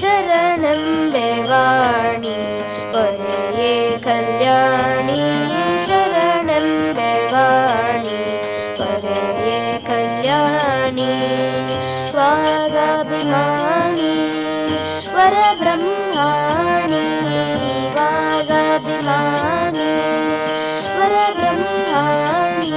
ചരണം ബേവാണി പൊന്നയെ കല്യാണി ശരണം ബേവാണി പൊന്നയെ കല്യാണി വാഗാഭിമാനി വരബ്രഹ്മാണി വാഗാഭിമാനി വരബ്രഹ്മാണി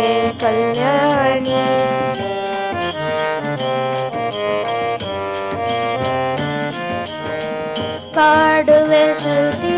कल्याणि शृति